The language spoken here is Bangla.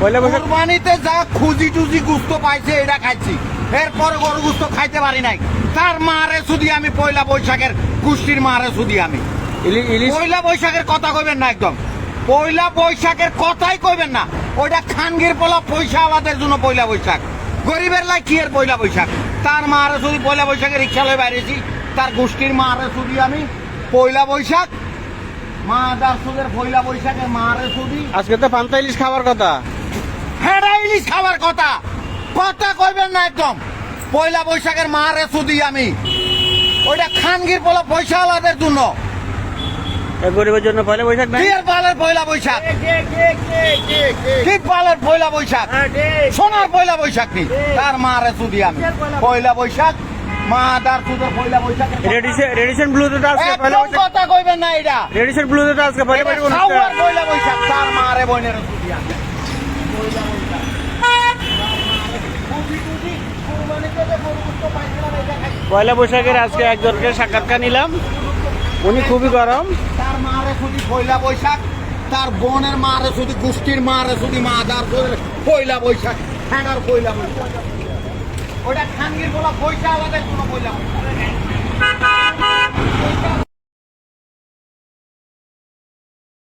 পয়লা বৈশাখ কুরবানিতে যা খুঁজি টুজি গুস্ত পাইছে এটা খাইছি। এরপরে গরু গুস্ত খাইতে পারি নাই। তার মারে শুধু আমি পয়লা বৈশাখের কুষ্টির মারে শুধু আমি। পয়লা বৈশাখের কথা কইবেন না একদম। পয়লা বৈশাখের কথাই কইবেন না। ওইটা খানগির পোলা পয়সা আলাদের জন্য পয়লা বৈশাখ। গরিবের লাই কি এর পয়লা বৈশাখ? তার মারে শুধু পয়লা বৈশাখে রিক্সা লয়ে বাইরেছি। তার গোষ্ঠীর মারে শুধু আমি। পয়লা বৈশাখ। মা দার সুদের পয়লা বৈশাখের মারে শুধু আজকে তো পান্তা ইলিশ খাবার কথা। হেডা ইলিশ খাবার কথা। কথা কইবেন না একদম। পয়লা বৈশাখের মারে শুধু আমি। ওইটা খানগির পোলা পয়সা আলাদের জন্য গরিবের জন্য পয়লা বৈশাখ নাই? এর পালের পয়লা বৈশাখ? কি পালের পয়লা বৈশাখ? সোনার পয়লা বৈশাখ নি তার মারে শুধু আমি। পয়লা বৈশাখ? মা দার সুদের পয়লা বৈশাখ রেডিশন রেডিশন ব্লুতে তো আজকে পয়লা বৈশাখ। কথা কইবেন না এটা রেডিশন ব্লুতে তো আজকে পয়লা বৈশাখ। সাউয়ার পয়লা বৈশাখ তার মারে বইনের শুধু আমি। পয়লা বৈশাখের আজকে একজনকে সাক্ষাৎকার নিলাম। উনি খুবই গরম। তার মারে শুধু পয়লা বৈশাখ, তার বোনের মারে শুধু, গোষ্ঠীর মারে শুধু মা দার পয়লা বৈশাখ ঠ্যাঙার পয়লা বৈশাখ। ওটা খানগির বলা পয়সা আলাদা, কোনো পয়লা বৈশাখ।